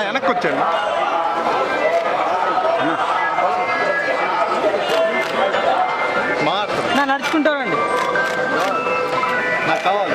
వెనక్కి వచ్చాడు మాట నా నడుచుకుంటానండి నాకు కావాలి.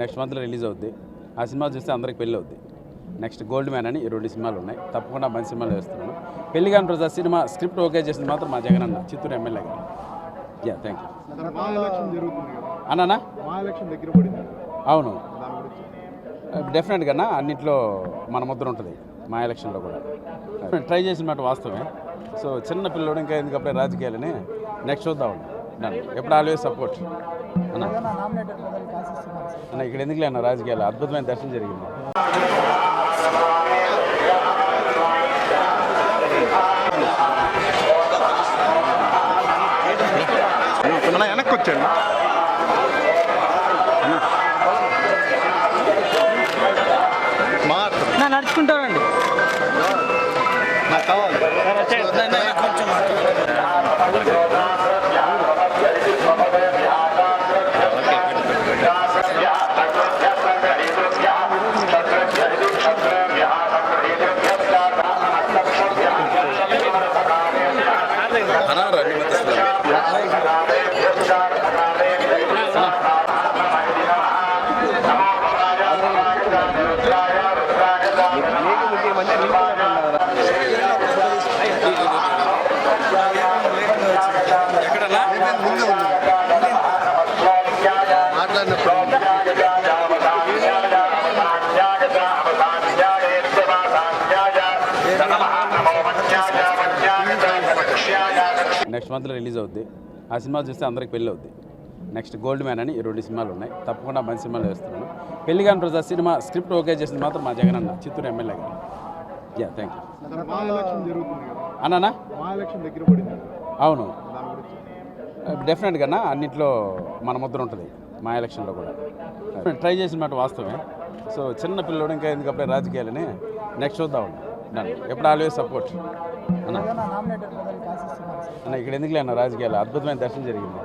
నెక్స్ట్ మంత్లో రిలీజ్ అవుద్ది. ఆ సినిమా చూస్తే అందరికి పెళ్ళి అవుద్ది. నెక్స్ట్ గోల్డ్ మ్యాన్ అని ఈ రెండు సినిమాలు ఉన్నాయి. తప్పకుండా మంచి సినిమాలు వేస్తున్నాను. పెళ్ళి కాని రోజు ఆ సినిమా స్క్రిప్ట్ ఓకే చేసింది మాత్రం మా జగన్ అన్న చిత్తూరు ఎమ్మెల్యే గారు. Yeah thank you. అన్నానా అవును. డెఫినెట్గా అన్నింటిలో మన ముద్ర ఉంటుంది. మా ఎలక్షన్లో కూడా. ట్రై చేసిన మాట వాస్తవమే. సో చిన్న పిల్లోడు ఇంకా ఎందుకప్పుడే రాజకీయాలని? నెక్స్ట్ చూద్దాం నన్ను. ఎప్పుడు ఆల్వేస్ సపోర్ట్? అన్న. అన్న ఇక్కడ ఎందుకు లేన్న రాజకీయాలు? అద్భుతమైన దర్శనం జరిగింది. అన్న వెనక్కి వచ్చాడు మాట నా నడుచుకుంటానండి నాకు కావాలి. మాట్లాడినప్పుడు నెక్స్ట్ మంత్లో రిలీజ్ అవుద్ది. ఆ సినిమా చూస్తే అందరికి పెళ్ళి అవుద్ది. నెక్స్ట్ గోల్డ్ మ్యాన్ అని ఈ రెండు సినిమాలు ఉన్నాయి. తప్పకుండా మంచి సినిమాలు వేస్తున్నాను. పెళ్ళి కాని రోజు ఆ సినిమా స్క్రిప్ట్ ఓకే చేసింది మాత్రం మా జగన్ అన్న చిత్తూరు ఎమ్మెల్యే గారు. యా థ్యాంక్ యూ అన్నానా? అవును. డెఫినెట్గా అన్నింటిలో మన ముద్ర ఉంటుంది. మా ఎలక్షన్లో కూడా. ట్రై చేసిన మాట వాస్తవమే. సో చిన్న పిల్లోడు ఇంకా ఎందుకప్పుడే రాజకీయాలని నెక్స్ట్ చూద్దాం నన్ను ఎప్పుడు ఆల్వేస్ సపోర్ట్ అన్న? అన్న ఇక్కడ ఎందుకు లేన్న రాజకీయాలు అద్భుతమైన దర్శనం జరిగింది.